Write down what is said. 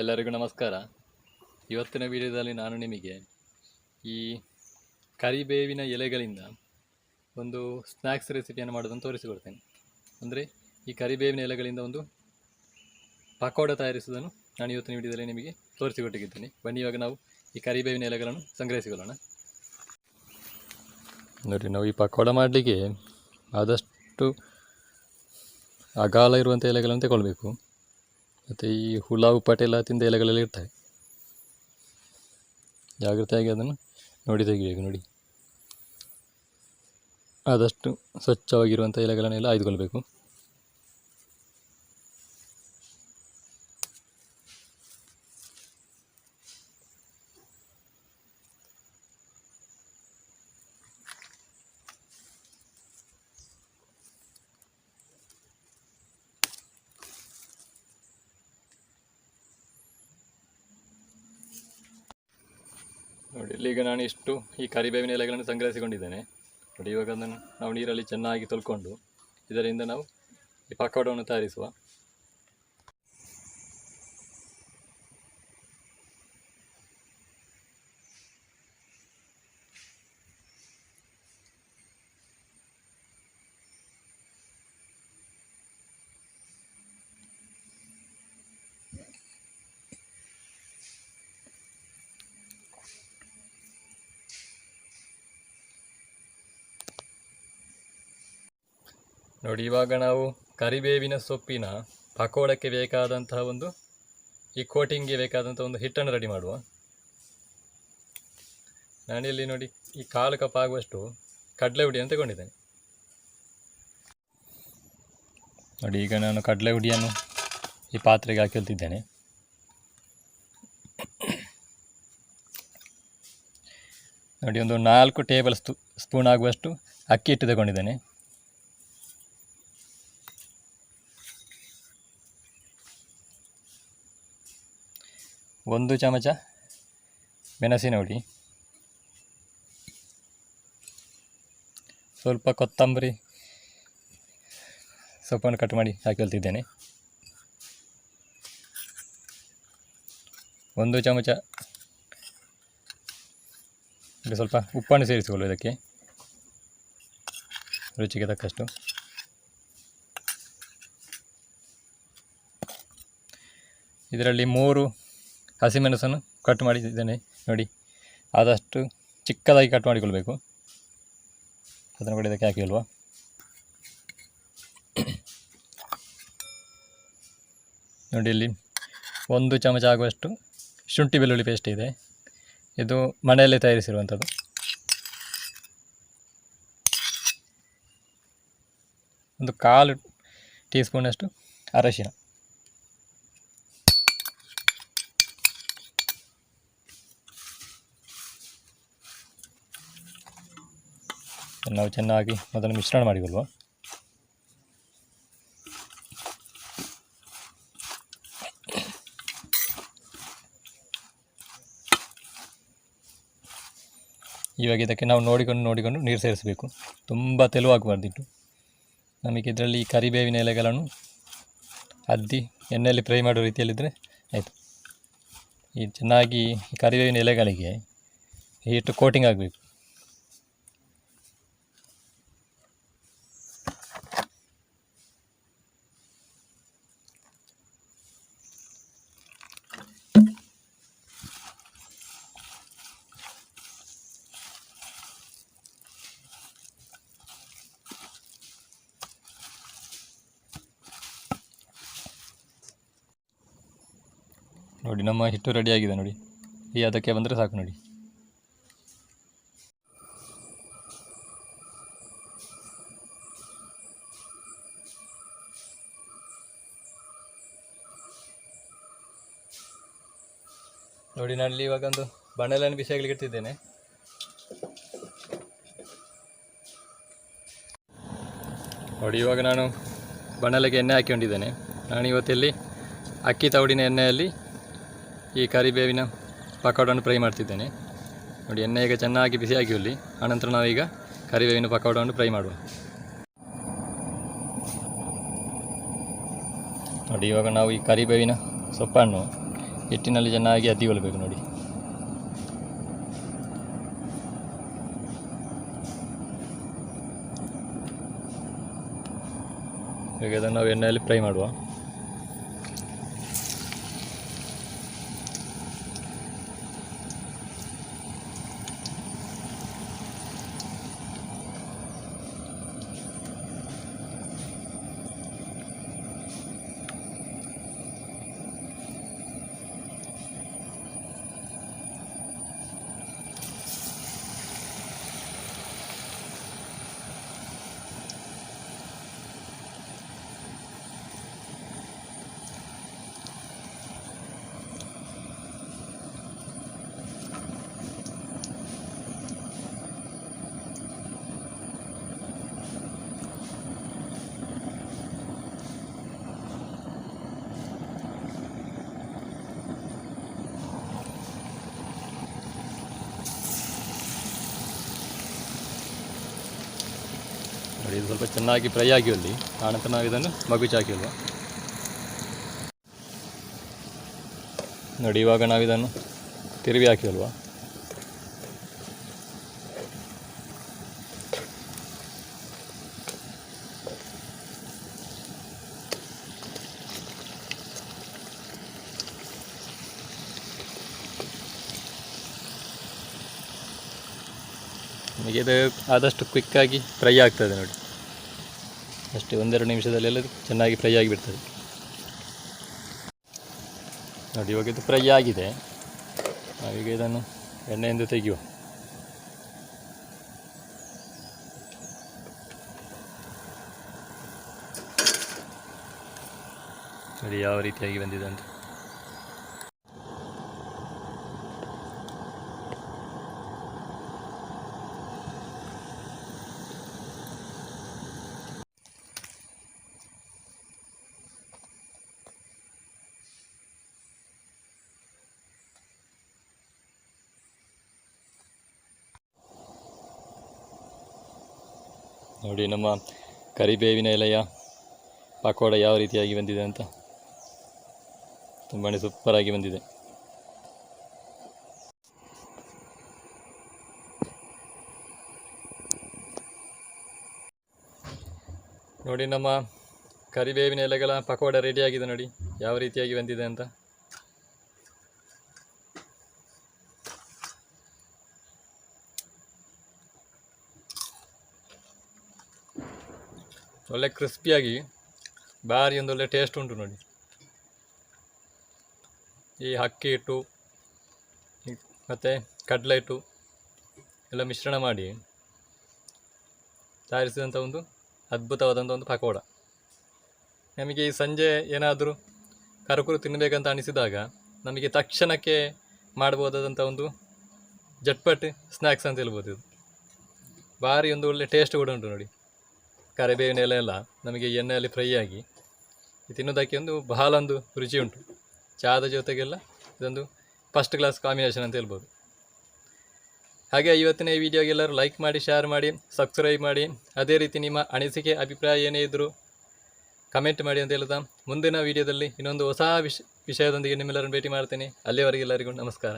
ಎಲ್ಲರಿಗೂ ನಮಸ್ಕಾರ. ಇವತ್ತಿನ ವಿಡಿಯೋದಲ್ಲಿ ನಾನು ನಿಮಗೆ ಈ ಕರಿಬೇವಿನ ಎಲೆಗಳಿಂದ ಒಂದು ಸ್ನ್ಯಾಕ್ಸ್ ರೆಸಿಪಿಯನ್ನು ಮಾಡೋದನ್ನು ತೋರಿಸಿಕೊಡ್ತೇನೆ. ಅಂದರೆ ಈ ಕರಿಬೇವಿನ ಎಲೆಗಳಿಂದ ಒಂದು ಪಕೋಡ ತಯಾರಿಸುವುದನ್ನು ನಾನು ಇವತ್ತಿನ ವಿಡಿಯೋದಲ್ಲಿ ನಿಮಗೆ ತೋರಿಸಿಕೊಟ್ಟಿದ್ದೇನೆ. ಬನ್ನಿ, ಇವಾಗ ನಾವು ಈ ಕರಿಬೇವಿನ ಎಲೆಗಳನ್ನು ಸಂಗ್ರಹಿಸಿಕೊಳ್ಳೋಣ. ನೋಡಿ ನಾವು ಈ ಪಕೋಡ ಮಾಡಲಿಕ್ಕೆ ಆದಷ್ಟು ಅಗಾಲ ಇರುವಂಥ ಎಲೆಗಳನ್ನು ತಗೊಳ್ಬೇಕು. ಮತ್ತು ಈ ಹುಳ ಉಪ್ಪಾಟೆಲ್ಲ ತಿಂದ ಎಲೆಗಳೆಲ್ಲ ಇರ್ತವೆ. ಜಾಗ್ರತೆಯಾಗಿ ಅದನ್ನು ನೋಡಿ ತೆಗಿಬೇಕು, ನೋಡಿ. ಆದಷ್ಟು ಸ್ವಚ್ಛವಾಗಿರುವಂಥ ಎಲೆಗಳನ್ನೆಲ್ಲ ಆಯ್ದುಕೊಳ್ಬೇಕು. ನೋಡಿ ಇಲ್ಲಿಗ ನಾನು ಇಷ್ಟು ಈ ಕರಿಬೇವಿನ ಎಲೆಗಳನ್ನು ಸಂಗ್ರಹಿಸಿಕೊಂಡಿದ್ದೇನೆ. ನೋಡಿ, ಇವಾಗ ಅದನ್ನು ನಾವು ನೀರಲ್ಲಿ ಚೆನ್ನಾಗಿ ತೊಳ್ಕೊಂಡು ಇದರಿಂದ ನಾವು ಈ ಪಕೋಡವನ್ನು ತಯಾರಿಸುವ. ನೋಡಿ ಇವಾಗ ನಾವು ಕರಿಬೇವಿನ ಸೊಪ್ಪಿನ ಪಕೋಡಕ್ಕೆ ಬೇಕಾದಂತಹ ಒಂದು, ಈ ಕೋಟಿಂಗ್ಗೆ ಬೇಕಾದಂಥ ಒಂದು ಹಿಟ್ಟನ್ನು ರೆಡಿ ಮಾಡುವ. ನಾನಿಲ್ಲಿ ನೋಡಿ ಈ ಕಾಲು ಕಪ್ ಆಗುವಷ್ಟು ಕಡಲೆ ಹುಡಿಯನ್ನು ತಗೊಂಡಿದ್ದೇನೆ. ನೋಡಿ, ಈಗ ನಾನು ಕಡಲೆ ಹುಡಿಯನ್ನು ಈ ಪಾತ್ರೆಗೆ ಹಾಕಿಳ್ತಿದ್ದೇನೆ ನೋಡಿ, ಒಂದು ನಾಲ್ಕು ಟೇಬಲ್ ಸ್ಪೂ, ಸ್ಪೂನ್ ಆಗುವಷ್ಟು ಅಕ್ಕಿ ಹಿಟ್ಟು ತಗೊಂಡಿದ್ದೇನೆ. ಒಂದು ಚಮಚ ಮೆಣಸಿನ ಹುಡಿ ಸ್ವಲ್ಪ ಕೊತ್ತಂಬರಿ ಸೊಪ್ಪನ್ನು ಕಟ್ ಮಾಡಿ ಹಾಕಿಕೊಳ್ತಿದ್ದೇನೆ ಒಂದು ಚಮಚ ಸ್ವಲ್ಪ ಉಪ್ಪನ್ನು ಸೇರಿಸಿಕೊಳ್ಳು ಇದಕ್ಕೆ. ರುಚಿಗೆ ತಕ್ಕಷ್ಟು. ಇದರಲ್ಲಿ ಮೂರು ಹಸಿಮೆಣಸನ್ನು ಕಟ್ ಮಾಡಿದ್ದೇನೆ, ನೋಡಿ. ಆದಷ್ಟು ಚಿಕ್ಕದಾಗಿ ಕಟ್ ಮಾಡಿಕೊಳ್ಬೇಕು. ಅದನ್ನು ಕೂಡ ಇದಕ್ಕೆ ಹಾಕಿ ನೋಡಿ, ಇಲ್ಲಿ ಒಂದು ಚಮಚ ಆಗುವಷ್ಟು ಶುಂಠಿ ಬೆಳ್ಳುಳ್ಳಿ ಪೇಸ್ಟ್ ಇದೆ. ಇದು ಮನೆಯಲ್ಲೇ ತಯಾರಿಸಿರುವಂಥದ್ದು. ಒಂದು ಕಾಲು ಟೀ ಸ್ಪೂನಷ್ಟು ಅರಶಿನ. ನಾವು ಚೆನ್ನಾಗಿ ಮೊದಲು ಮಿಶ್ರಣ ಮಾಡಿಕೊಳ್ಳುವ. ಇವಾಗ ಇದಕ್ಕೆ ನಾವು ನೋಡಿಕೊಂಡು ನೋಡಿಕೊಂಡು ನೀರು ಸೇರಿಸಬೇಕು. ತುಂಬ ತೆಲುವಾಗಬಾರ್ದಿಟ್ಟು ನಮಗೆ ಇದರಲ್ಲಿ ಕರಿಬೇವಿನ ಎಲೆಗಳನ್ನು ಅದ್ದಿ ಎಣ್ಣೆಯಲ್ಲಿ ಫ್ರೈ ಮಾಡೋ ರೀತಿಯಲ್ಲಿದ್ದರೆ ಆಯಿತು. ಈ ಚೆನ್ನಾಗಿ ಈ ಕರಿಬೇವಿನ ಎಲೆಗಳಿಗೆ ಹಿಟ್ಟು ಕೋಟಿಂಗ್ ಆಗಬೇಕು. ನೋಡಿ, ನಮ್ಮ ಹಿಟ್ಟು ರೆಡಿಯಾಗಿದೆ ನೋಡಿ. ಈ ಅದಕ್ಕೆ ಬಂದರೆ ಸಾಕು ನೋಡಿ. ನೋಡಿ, ನಾನಲ್ಲಿ ಇವಾಗ ಒಂದು ಬಣ್ಣೆಲ್ಲ ಬಿಸಿ ಆಗ್ಲಿಕ್ಕೆ ಇಟ್ಟಿದ್ದೇನೆ. ನೋಡಿ, ಇವಾಗ ನಾನು ಬಣ್ಣಲೆಗೆ ಎಣ್ಣೆ ಹಾಕಿಕೊಂಡಿದ್ದೇನೆ. ನಾನು ಇವತ್ತಿಲ್ಲಿ ಅಕ್ಕಿ ತವಡಿನ ಎಣ್ಣೆಯಲ್ಲಿ ಈ ಕರಿಬೇವಿನ ಪಕೋಡವನ್ನು ಫ್ರೈ ಮಾಡ್ತಿದ್ದೇನೆ. ನೋಡಿ, ಎಣ್ಣೆ ಈಗ ಚೆನ್ನಾಗಿ ಬಿಸಿಯಾಗಿ ಉಳ್ಳಿ ಆನಂತರ ನಾವೀಗ ಕರಿಬೇವಿನ ಪಕೋಡವನ್ನು ಫ್ರೈ ಮಾಡುವ. ನೋಡಿ, ಇವಾಗ ನಾವು ಈ ಕರಿಬೇವಿನ ಸೊಪ್ಪನ್ನು ಹಿಟ್ಟಿನಲ್ಲಿ ಚೆನ್ನಾಗಿ ಅದ್ದಿಕೊಳ್ಬೇಕು ನೋಡಿ. ಈಗ ಅದನ್ನು ನಾವು ಎಣ್ಣೆಯಲ್ಲಿ ಫ್ರೈ ಮಾಡುವ. ನೋಡಿ ಇದು ಸ್ವಲ್ಪ ಚೆನ್ನಾಗಿ ಫ್ರೈ ಆಗಿ ಅಲ್ಲಿ ಆನಂತರ ನಾವು ಇದನ್ನು ಮಗುಚಿ ಹಾಕಿಲ್ವ? ನೋಡಿ, ಇವಾಗ ನಾವು ಇದನ್ನು ತಿರುವಿ ಹಾಕಿಲ್ವಾ? ನಿಮಗೆ ಇದು ಆದಷ್ಟು ಕ್ವಿಕ್ಕಾಗಿ ಫ್ರೈ ಆಗ್ತದೆ ನೋಡಿ. ಅಷ್ಟೇ ಒಂದೆರಡು ನಿಮಿಷದಲ್ಲೆಲ್ಲ ಚೆನ್ನಾಗಿ ಫ್ರೈ ಆಗಿಬಿಡ್ತದೆ. ನೋಡಿ, ಇವಾಗ ಇದು ಫ್ರೈ ಆಗಿದೆ. ನಾವೀಗ ಇದನ್ನು ಎಣ್ಣೆಯಿಂದ ತೆಗೆಯುವ. ನೋಡಿ, ಯಾವ ರೀತಿಯಾಗಿ ಬಂದಿದೆ ಅಂತ. ನೋಡಿ, ನಮ್ಮ ಕರಿಬೇವಿನ ಎಲೆಯ ಪಕೋಡ ಯಾವ ರೀತಿಯಾಗಿ ಬಂದಿದೆ ಅಂತ. ತುಂಬಾ ಸೂಪರಾಗಿ ಬಂದಿದೆ. ನೋಡಿ, ನಮ್ಮ ಕರಿಬೇವಿನ ಎಲೆಗಳ ಪಕೋಡ ರೆಡಿಯಾಗಿದೆ ನೋಡಿ, ಯಾವ ರೀತಿಯಾಗಿ ಬಂದಿದೆ ಅಂತ. ಒಳ್ಳೆ ಕ್ರಿಸ್ಪಿಯಾಗಿ ಭಾರಿ ಒಂದು ಒಳ್ಳೆ ಟೇಸ್ಟ್ ಉಂಟು ನೋಡಿ. ಈ ಅಕ್ಕಿ ಹಿಟ್ಟು ಮತ್ತು ಕಡಲೆ ಹಿಟ್ಟು ಎಲ್ಲ ಮಿಶ್ರಣ ಮಾಡಿ ತಯಾರಿಸಿದಂಥ ಒಂದು ಅದ್ಭುತವಾದಂಥ ಒಂದು ಪಕೋಡ. ನಮಗೆ ಈ ಸಂಜೆ ಏನಾದರೂ ಕರಕುರು ತಿನ್ನಬೇಕಂತ ಅನಿಸಿದಾಗ ನಮಗೆ ತಕ್ಷಣಕ್ಕೆ ಮಾಡ್ಬೋದಾದಂಥ ಒಂದು ಜಟ್ಪಟ್ ಸ್ನ್ಯಾಕ್ಸ್ ಅಂತ ಹೇಳ್ಬೋದು ಇದು. ಭಾರಿ ಒಂದು ಒಳ್ಳೆ ಟೇಸ್ಟ್ ಕೂಡ ಉಂಟು ನೋಡಿ. ಕರಿಬೇವಿನ ಎಲೆ ಎಲ್ಲ ನಮಗೆ ಎಣ್ಣೆಯಲ್ಲಿ ಫ್ರೈ ಆಗಿ ತಿನ್ನೋದಕ್ಕೆ ಒಂದು ಬಹಳ ಒಂದು ರುಚಿ ಉಂಟು. ಚಹಾದ ಜೊತೆಗೆಲ್ಲ ಇದೊಂದು ಫಸ್ಟ್ ಕ್ಲಾಸ್ ಕಾಂಬಿನೇಷನ್ ಅಂತ ಹೇಳ್ಬೋದು. ಹಾಗೆ ಇವತ್ತಿನ ಈ ವಿಡಿಯೋಗೆ ಎಲ್ಲರೂ ಲೈಕ್ ಮಾಡಿ ಶೇರ್ ಮಾಡಿ ಸಬ್ಸ್ಕ್ರೈಬ್ ಮಾಡಿ. ಅದೇ ರೀತಿ ನಿಮ್ಮ ಅನಿಸಿಕೆ, ಅಭಿಪ್ರಾಯ ಏನೇ ಇದ್ದರೂ ಕಮೆಂಟ್ ಮಾಡಿ ಅಂತ ಹೇಳ್ತಾ ಮುಂದಿನ ವಿಡಿಯೋದಲ್ಲಿ ಇನ್ನೊಂದು ಹೊಸ ವಿಷ ವಿಷಯದೊಂದಿಗೆ ನಿಮ್ಮೆಲ್ಲರನ್ನು ಭೇಟಿ ಮಾಡ್ತೀನಿ. ಅಲ್ಲಿಯವರೆಗೆ ಎಲ್ಲರಿಗೂ ನಮಸ್ಕಾರ.